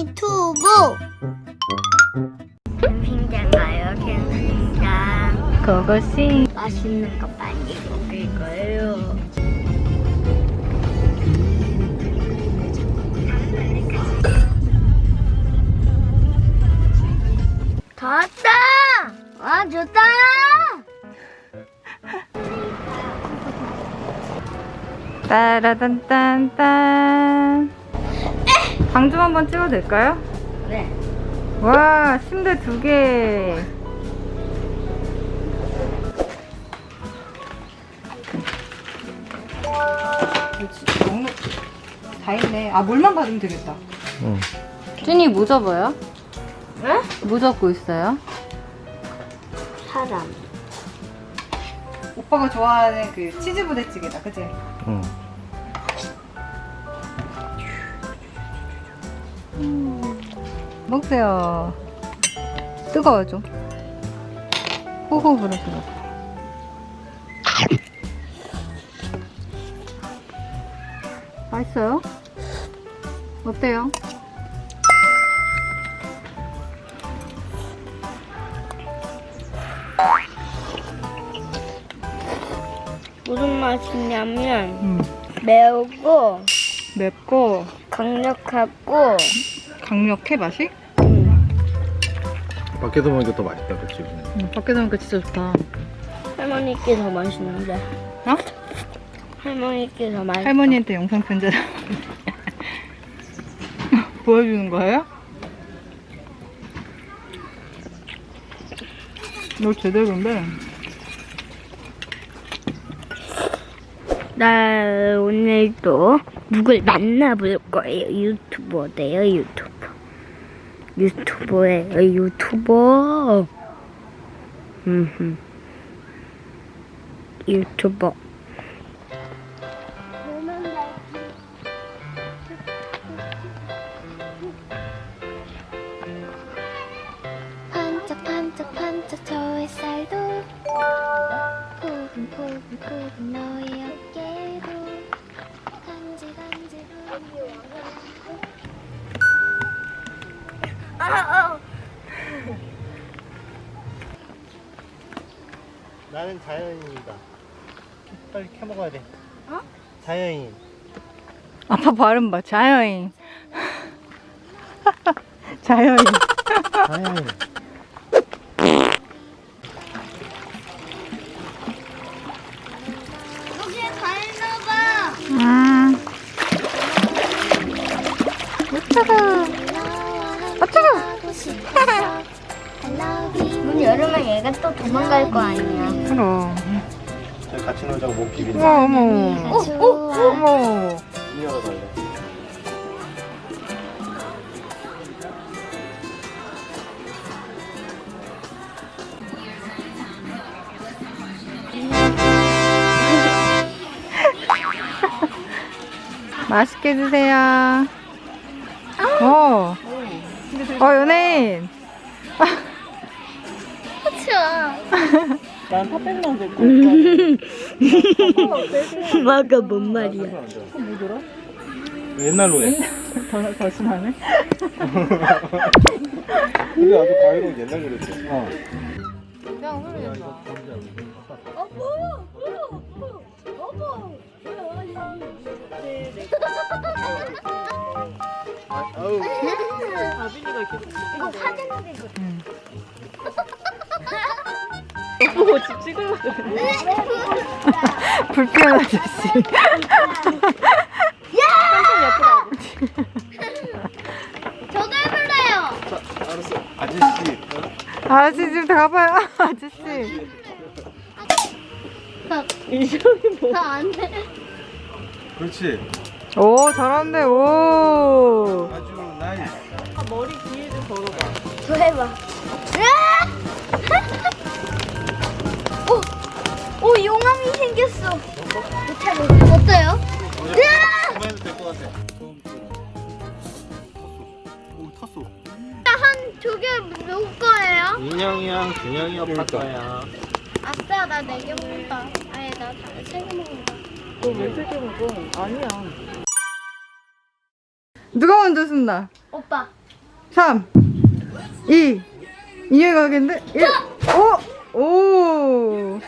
할머니 투보 캠핑장 가요? 캠핑장 그것이 맛있는 거 많이 먹을 거예요. 다 왔다! 와 좋다! 따라단딴딴 방 좀 한번 찍어도 될까요? 네와 침대 두 개 너무 다 있네 아 물만 받으면 되겠다 응. 준이 뭐 접어요? 응? 뭐 접고 있어요? 사람 오빠가 좋아하는 그 치즈 부대찌개다 그치? 응. 먹세요 뜨거워 좀 호호 부르시고 맛있어요? 어때요? 무슨 맛이냐면 음. 매우고 맵고 강력하고 강력해 맛이? 음, 밖에서 먹으니까 더 맛있다, 그치? 음, 밖에서 먹으니까 진짜 좋다 할머니께 더 맛있는데 어? 할머니께 더 맛있어 할머니한테 영상 편지 보여주는 거예요? 너 제대로인데 나 오늘도 누굴 만나볼 거예요 유튜버래요 유튜버 유튜버예요 유튜버 음흠. 유튜버 포근포근포근 너의 어깨도 간질간질 나는 자연인이다. 빨리 캐먹어야 돼. 어? 자연인. 아빠 발음 봐 자연인 자연인 자연인. 다 있나봐 음. 어쩌고 문 열으면 얘가 또 도망갈 거 아니야 그럼 저희 같이 놀자고 목 비빈다. 어머 어머 어머 문 열어달래. 맛있게 드세요 어. 어 연예인. 난 팥빙수 듣고 막아 뭔 말이야. 옛날로 해. 더, 더 심하네. 근데 나도 가위로 옛날 그랬어. 어. 그냥 흐르겠어 이거 사진 찍어 불쾌한 아저씨 저도 해볼래요 알았어. 아저씨. 아저씨 지금 가봐요 아저씨 나안돼 그렇지. 오 잘한대 오 아주 나이스. 저 해봐. 오, 오 용암이 생겼어. 어때요? 그만해도 될것 같아. 오, 탔어. 한두개 누구 거예요? 인형이랑 균형이 아빠 거야. 아싸 나 네 개 먹는다 아니 나세개 먹는다 누가 먼저 쓴다? 오빠 3, 2, 인형이 가겠는데? 1, 오! 오!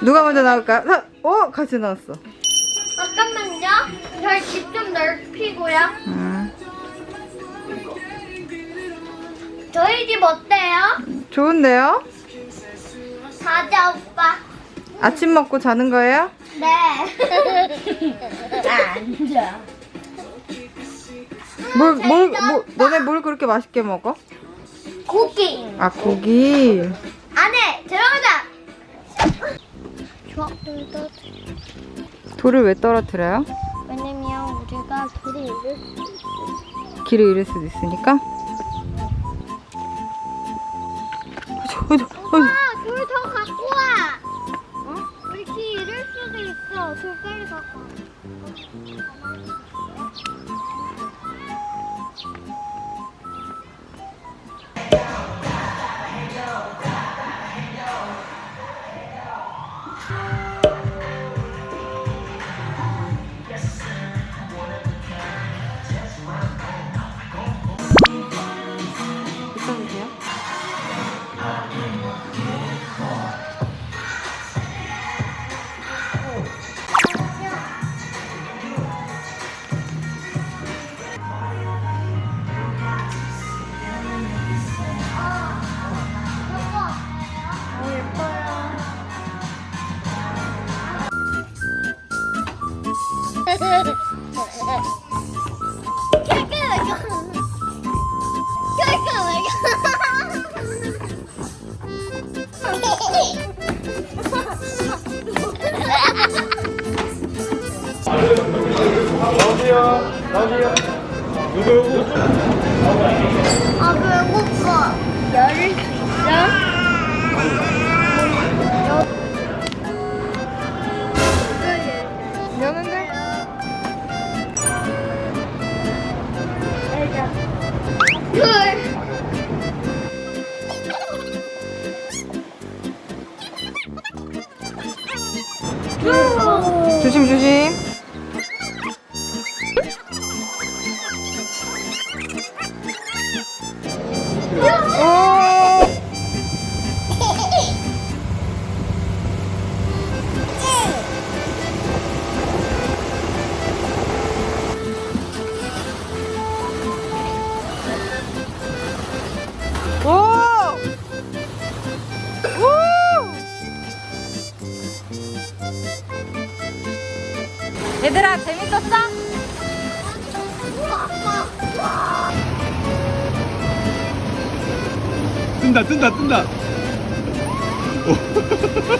누가 먼저 나올까? 3, 오! 같이 나왔어. 잠깐만요. 저희 집 좀 넓히고요. 음, 저희 집 어때요? 좋은데요? 가자 오빠. 아침 먹고 자는 거예요? 네. 앉아. 뭘, 뭘, 뭐, 너네 뭘 그렇게 맛있게 먹어? 고기. 아, 고기. 안에 들어가자. 좋아. 돌을 왜 떨어뜨려요? 왜냐면 우리가 길을 잃을 길을 잃을 수도 있으니까. 어저. 아, 돌 빨리 갖고 와. 아 배고파. 열을 수있 얘들아 재밌었어? 뜬다 뜬다 뜬다. 오.